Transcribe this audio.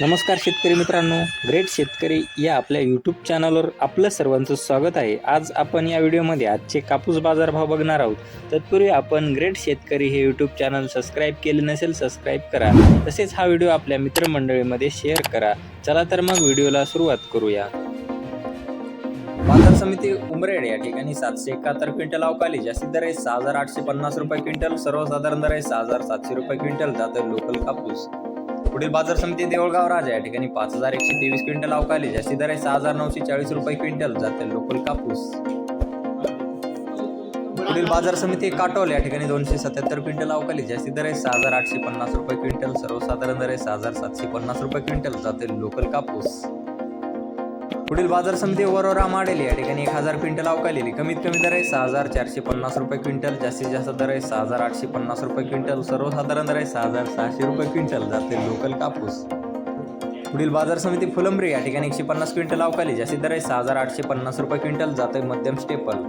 नमस्कार शेतकरी मित्रांनो ग्रेट शेतकरी या आपल्या यूट्यूब चॅनलवर आपलं सर्वांचं स्वागत आहे. आज आपण या व्हिडिओमध्ये आजचे कापूस बाजारभाव बघणार आहोत. तत्पूर्वी आपण ग्रेट शेतकरी हे यूट्यूब चॅनल सबस्क्राईब केले नसेल सबस्क्राईब करा. तसेच हा व्हिडिओ आपल्या मित्रमंडळीमध्ये शेअर करा. चला तर मग व्हिडिओला सुरुवात करूया. बाजार समिती उमरेड या ठिकाणी सातशे एकाहत्तर क्विंटल अवकाली जास्तीत दर आहे सहा हजार आठशे पन्नास रुपये क्विंटल सर्वसाधारण दर आहे सहा हजार सातशे रुपये क्विंटल जातं लोकल कापूस. पुढील बाजार समिती देवळगाव राजा या ठिकाणी पाच हजार एकशे तेवीस क्विंटल अवकाली जास्ती दर आहे. सहा हजार नऊशे चाळीस रुपये क्विंटल जाते लोकल कापूस. पुढील बाजार समिती काटोल या ठिकाणी दोनशे सत्याहत्तर क्विंटल अवकाली जास्ती दर आहे. सहा हजार आठशे पन्नास रुपये क्विंटल सर्वसाधारण दर आहे. सहा हजार सातशे पन्नास रुपये क्विंटल जाते लोकल कापूस. पुढील बाजार समिती वरोरा माडेल या ठिकाणी एक हजार क्विंटल अवकालेली. कमीत कमी दर आहे सहा हजार चारशे पन्नास रुपये क्विंटल. जास्तीत जास्त दर आहे सहा हजार आठशे पन्नास रुपये क्विंटल. सर्वसाधारण दर आहे सहा हजार सहाशे रुपये क्विंटल. जाते लोकल कापूस. पुढील बाजार समिती फुलंब्री. या ठिकाणी एकशे पन्नास क्विंटल अवकाली. जास्तीत दर आहे सहा हजार आठशे पन्नास रुपये क्विंटल. जाते मध्यम स्टेपल.